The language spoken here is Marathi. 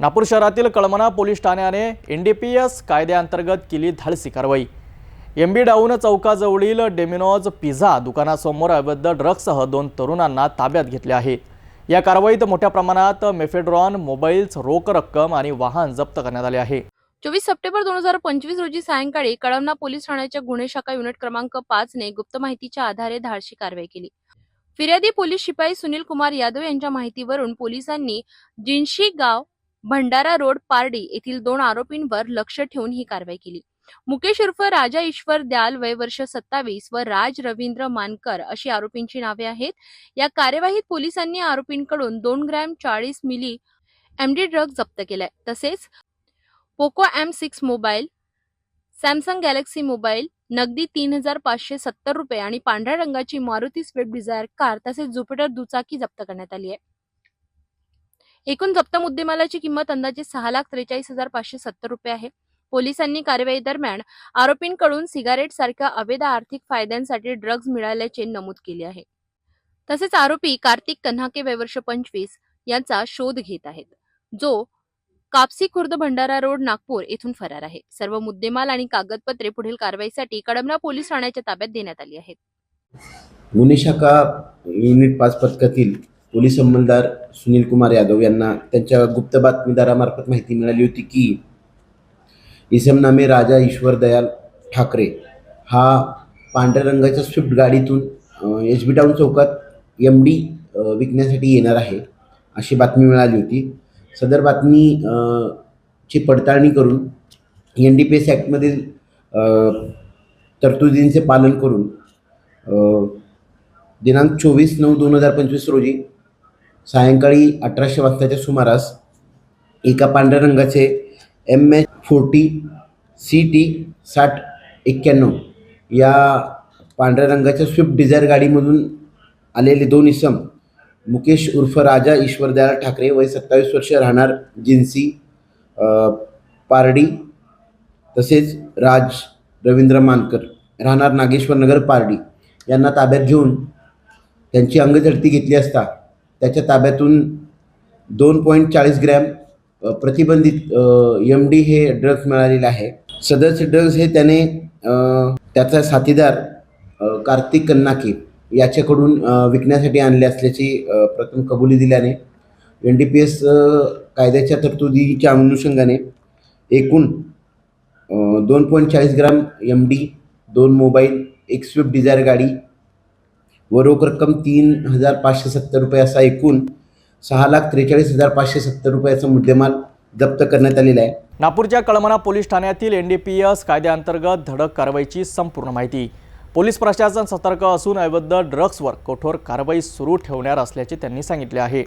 नागपूर शहरातील कळमना पोलीस ठाण्याने एन डी पी एस कायद्याअंतर्गत केली धाडसी कारवाई. एम बी डाऊन चौकाजवळील डेमिनॉज पिझ्झा दुकानासमोर अवैध ड्रग्ससह दोन तरुणांना ताब्यात घेतले आहे. या कारवाईत मोठ्या प्रमाणात मेफेड्रॉन मोबाईल्स रोख रक्कम आणि वाहन जप्त करण्यात आले आहे. चोवीस सप्टेंबर दोन हजार पंचवीस रोजी सायंकाळी कळमना पोलीस ठाण्याच्या गुन्हे शाखा युनिट क्रमांक पाच ने गुप्त माहितीच्या आधारे धाडशी कारवाई केली. फिर्यादी पोलीस शिपाई सुनील कुमार यादव यांच्या माहितीवरून पोलिसांनी जिन्शी गाव भंडारा रोड पारडी येथील दोन आरोपींवर लक्ष ठेवून ही कारवाई केली. मुकेश उर्फ राजा ईश्वर द्याल वय वर्ष सत्तावीस व राज रवींद्र मानकर अशी आरोपींची नावे आहेत. या कार्यवाहीत पोलिसांनी आरोपींकडून दोन ग्रॅम चाळीस मिली एमडी ड्रग जप्त केलाय. तसेच Poco M six mobile Samsung Galaxy mobile नगदी तीन हजार पाचशे सत्तर रुपये आणि पांढऱ्या रंगाची मारुती स्विफ्ट डिझायर कार तसेच ज्युपिटर दुचाकी जप्त करण्यात आली आहे. एकूण जप्त मुद्देमालाची किंमत अंदाजे सहा लाख त्रेचाळीस हजार पाचशे सत्तर रुपये आहे. पोलिसांनी कारवाई दरम्यान आरोपींकडून सिगारेट सारख्या अवैध आर्थिक फायद्यांसाठी ड्रग्ज मिळाल्याचे नमूद केले आहे. तसेच आरोपी कार्तिक कन्हाके वयवर्ष पंचवीस यांचा शोध घेत आहेत. जो कापसी खुर्द भंडारा रोड नागपूर येथून फरार आहे. सर्व मुद्देमाल आणि कागदपत्रे पुढील कारवाईसाठी कडमना पोलीस ठाण्याच्या ताब्यात देण्यात आली आहेत. गुन्हे शाखा युनिट पाच पथकातील पोलीस अंमलदार सुनील कुमार यादव यांना त्यांच्या गुप्त बातमीदारामार्फत माहिती मिळाली होती की इसमनामे राजा ईश्वर दयाल ठाकरे हा पांढऱ्या रंगाच्या स्विफ्ट गाडीतून एच बी टाऊन चौकात एम डी विकण्यासाठी येणार आहे अशी बातमी मिळाली होती. सदर बातमी ची पडताळणी करून एन डी पी एस ॲक्टमधील तरतुदींचे पालन करून दिनांक चोवीस नऊ दोन हजार पंचवीस रोजी सायंकाळी अठराशे वाजताच्या सुमारास एका पांढऱ्या रंगाचे M H forty C T साठ एक्क्याण्णव या पांढऱ्या रंगाच्या स्विफ्ट डिझायर गाडीमधून आलेले दोन इसम मुकेश उर्फ राजा ईश्वरदयाल ठाकरे वय सत्तावीस वर्ष राहणार जिन्सी पारडी तसेच राज रवींद्र मानकर राहणार नागेश्वर नगर पारडी. यांना ताब्यात घेऊन त्यांची अंगझडती घेतली असता त्याच्या ताब्यातून दोन पॉईंट चाळीस ग्रॅम प्रतिबंधित एम डी हे ड्रग्ज मिळालेले आहे. सदरचे ड्रग्ज हे त्याने त्याचा साथीदार कार्तिक कन्नाकी याच्याकडून विकण्यासाठी आणले असल्याची प्रथम कबुली दिल्याने एन डी पी एस कायद्याच्या तरतुदीच्या अनुषंगाने एकूण दोन पॉईंट चाळीस ग्राम एम डी दोन मोबाईल एक स्विफ्ट डिझायर गाडी व रोख रक्कम तीन हजार पाचशे सत्तर रुपये असा एकूण सहा लाख त्रेचाळीस हजार पाचशे सत्तर रुपयाचा मुद्देमाल जप्त करण्यात आलेला आहे. नागपूरच्या कळमना पोलीस ठाण्यातील एन डी पी एस कायद्याअंतर्गत धडक कारवाईची संपूर्ण माहिती. पोलीस प्रशासन सतर्क असून अवैध ड्रग्सवर कठोर कारवाई सुरू ठेवणार असल्याचे त्यांनी सांगितले आहे.